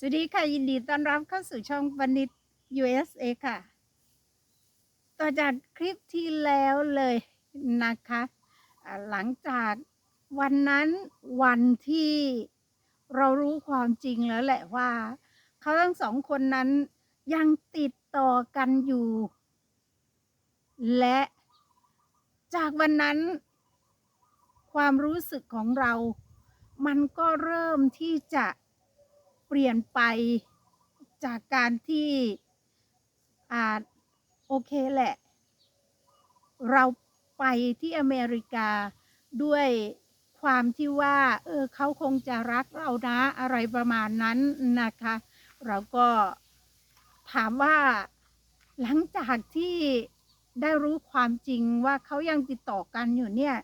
สวัสดีค่ะ ยินดีต้อนรับเข้าสู่ช่องบันิต USA ค่ะ ต่อจากคลิปที่แล้วเลยนะคะ หลังจากวันนั้นวันที่เรารู้ความจริงแล้วแหละว่า เขาทั้งสองคนนั้นยังติดต่อกันอยู่ และจากวันนั้นความรู้สึกของเรา มันก็เริ่มที่จะ เปลี่ยนไปจากการที่อ่าโอเคแหละ เราไปที่อเมริกาด้วยความที่ว่า เออเขาคงจะรักเรานะอะไรประมาณนั้นนะคะ เราก็ถามว่าหลังจากที่ได้รู้ความจริงว่าเขายังติดต่อกันอยู่เนี่ย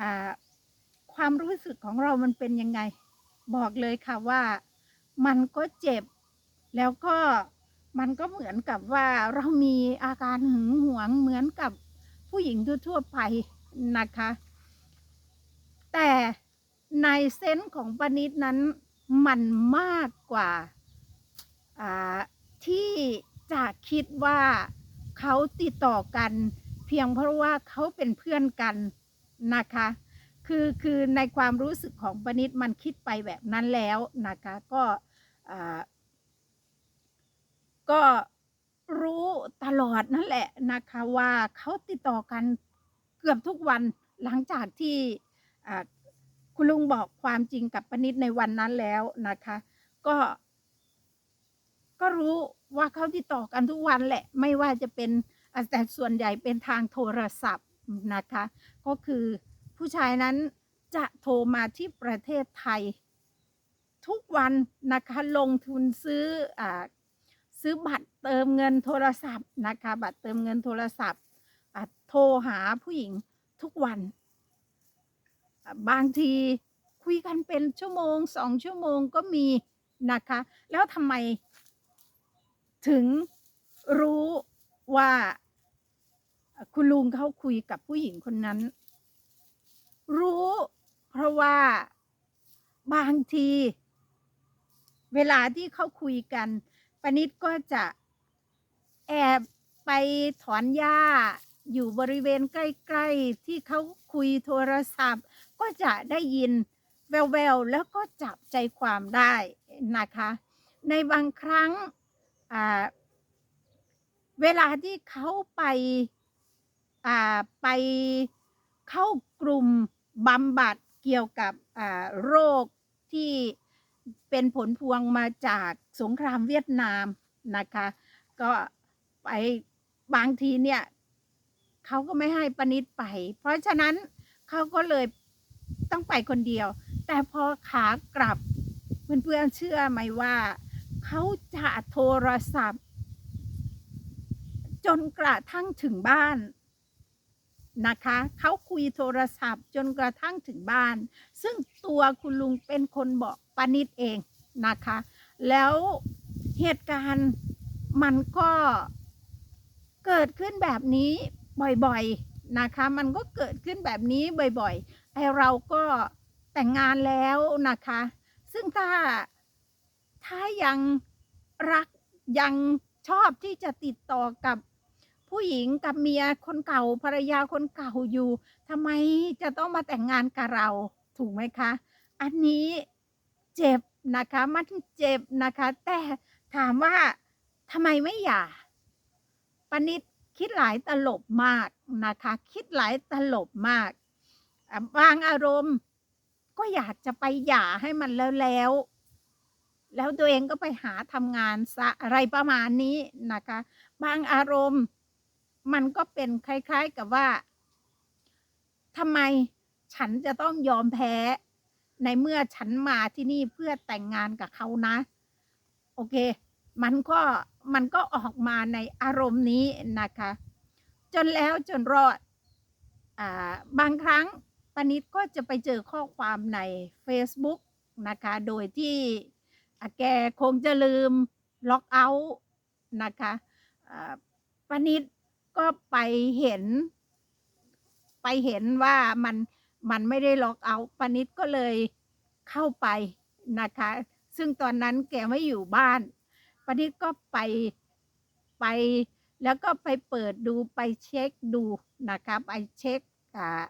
อ่าความรู้สึกของเรามันเป็นยังไง บอกเลยค่ะว่ามันก็เจ็บ แล้วก็มันก็เหมือนกับว่าเรามีอาการหึงหวงเหมือนกับผู้หญิงทั่วๆไปนะคะ แต่ในเซนส์ของปณิดนั้นมันมากกว่าที่จะคิดว่าเขาติดต่อกัน เพียงเพราะว่าเขาเป็นเพื่อนกันนะคะ คือคือในความรู้สึกของปณิดมันคิดไปแบบนั้นแล้วนะคะก็ก็รู้ตลอดนั่นแหละนะคะว่าเขาติดต่อกันเกือบทุกวันหลังจากที่คุณลุงบอกความจริงกับปณิดในวันนั้นแล้วนะคะ ก็ก็รู้ว่าเขาติดต่อกันทุกวันแหละ ไม่ว่าจะเป็นแต่ส่วนใหญ่เป็นทางโทรศัพท์นะคะ ก็คือ ผู้ชายนั้นจะโทรมาที่ประเทศไทย ทุกวันนะคะลงทุนซื้ออ่าซื้อบัตรเติมเงินโทรศัพท์นะคะบัตรเติมเงินโทรศัพท์อะโทรหาผู้หญิงทุกวัน บางทีคุยกันเป็นชั่วโมงสองชั่วโมงก็มีนะคะ แล้วทำไมถึงรู้ว่าคุณลุงเขาคุยกับผู้หญิงคนนั้น รู้ เพราะว่าบางที เวลาที่เขาคุยกันปนิดก็จะแอบไปถอนหญ้า อยู่บริเวณใกล้ ๆ ที่เขาคุยโทรศัพท์ ก็จะได้ยินแววๆแล้วก็จับใจความได้นะคะ ในบางครั้งเวลาที่เขาไปาไปเข้า กลุ่มบำบัดเกี่ยวกับโรคที่เป็นผลพวงมาจากสงครามเวียดนามนะคะ ก็ไปบางทีเนี่ยเขาก็ไม่ให้ปนิดไป เพราะฉะนั้นเขาก็เลยต้องไปคนเดียว แต่พอขากลับเพื่อนๆเชื่อไหมว่าเขาจะโทรศัพท์ จนกระทั่งถึงบ้าน นะคะเขาคุยโทรศัพท์จนกระทั่งถึงบ้าน ซึ่งตัวคุณลุงเป็นคนบอกปานิดเองนะคะ แล้วเหตุการณ์มันก็เกิดขึ้นแบบนี้บ่อยๆนะคะ มันก็เกิดขึ้นแบบนี้บ่อยๆไอเราก็แต่งงานแล้วนะคะ ซึ่งถ้าถ้ายังรักยังชอบที่จะติดต่อกับ ผู้หญิงกับเมียคนเก่าภรรยาคนเก่าอยู่ทำไมจะต้องมาแต่งงานกับเราถูกไหมคะ อันนี้เจ็บนะคะมันเจ็บนะคะ แต่ถามว่าทำไมไม่หย่าปนิดคิดหลายตลบมากนะคะ คิดหลายตลบมากบางอารมณ์ก็อยากจะไปหย่าให้มันแล้วแล้ว แล้วตัวเองก็ไปหาทำงานซะอะไรประมาณนี้นะคะ บางอารมณ์ มันก็เป็นคล้าย ๆกับว่าทำไมฉันจะต้องยอมแพ้ ในเมื่อฉันมาที่นี่เพื่อแต่งงานกับเขานะ โอเค มันก็มันก็ออกมาในอารมณ์นี้นะคะ จนแล้วจนรอดอ่าบางครั้งปนิดก็จะไปเจอข้อความใน Facebook นะคะ โดยที่แกคงจะลืมล็อกเอาท์นะคะอ่าปนิด ก็ไปเห็น ไปเห็นว่ามันมันไม่ได้ล็อกเอาปนิดก็เลยเข้าไปนะคะ ซึ่งตอนนั้นแกไม่อยู่บ้านปานิดก็ไปไปแล้วก็ไปเปิดดูไปเช็คดูนะคะไปเช็คอ่า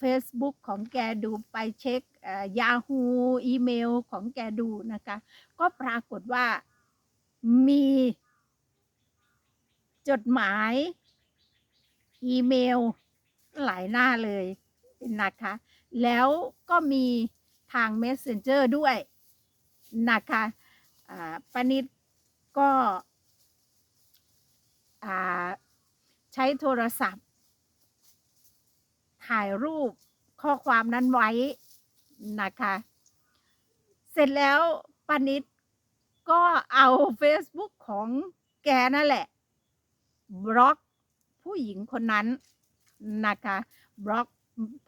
Facebook ของแกดูไปเช็คยาฮูอีเมลของแกดูนะคะ ก็ปรากฏว่ามีจดหมาย อีเมลหลายหน้าเลยนะคะ แล้วก็มีทาง Messenger ด้วยนะคะปนิดก็ใช้โทรศัพท์ ถ่ายรูปข้อความนั้นไว้นะคะ เสร็จแล้วปนิดก็เอา Facebook ของแกนั่นแหละ บล็อก ผู้หญิงคนนั้นนะคะบล็อก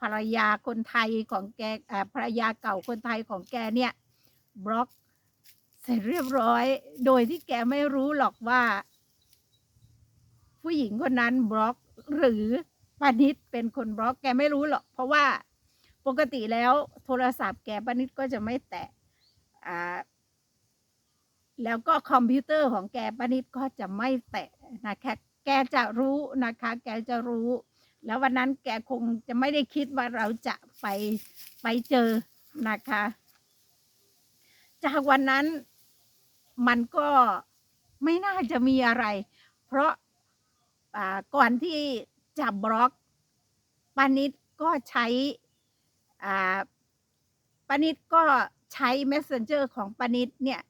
ภรรยาคนไทยของแกเอ่อภรรยาเก่าคนไทยของแกเนี่ยบล็อกเสร็จเรียบร้อย โดยที่แกไม่รู้หรอกว่า ผู้หญิงคนนั้นบล็อกหรือปานิดเป็นคนบล็อกแกไม่รู้หรอก เพราะว่าปกติแล้วโทรศัพท์แกปานิดก็จะไม่แตะอ่าแล้วก็คอมพิวเตอร์ของแกปานิดก็จะไม่แตะนะคะ แกจะรู้นะคะ แกจะรู้ แล้ววันนั้นแกคงจะไม่ได้คิดว่าเราจะไปไปเจอนะคะ จากวันนั้นมันก็ไม่น่าจะมีอะไร เพราะอ่าก่อนที่จะบล็อกปานิดก็ใช้อ่าปานิดก็ใช้ messenger ของปานิดเนี่ย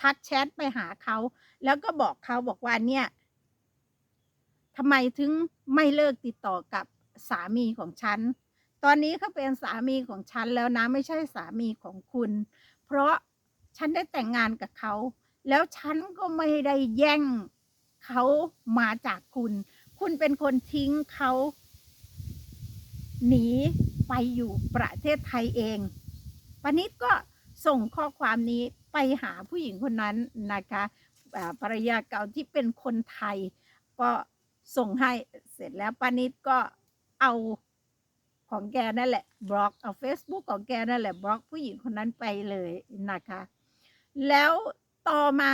ทักแชทไปหาเขา แล้วก็บอกเขาบอกว่าเนี่ย ทำไมถึงไม่เลิกติดต่อกับสามีของฉัน ตอนนี้เขาเป็นสามีของฉันแล้วนะไม่ใช่สามีของคุณ เพราะฉันได้แต่งงานกับเขา แล้วฉันก็ไม่ได้แย่งเขามาจากคุณ คุณเป็นคนทิ้งเขาหนีไปอยู่ประเทศไทยเองปนิดก็ส่งข้อความนี้ไปหาผู้หญิงคนนั้นนะคะภรรยาเก่าที่เป็นคนไทยก็ ส่งให้เสร็จแล้วป้านิดก็เอาของแกนั่นแหละบล็อกเอา Facebook ของแกนั่นแหละบล็อกผู้หญิงคนนั้นไปเลยนะคะ แล้วต่อมา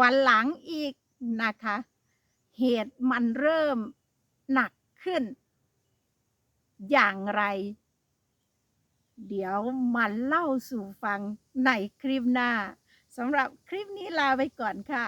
วันหลังอีกนะคะ เหตุมันเริ่มหนักขึ้น อย่างไร เดี๋ยวมันเล่าสู่ฟังในคลิปหน้าสำหรับคลิปนี้ลาไปก่อนค่ะ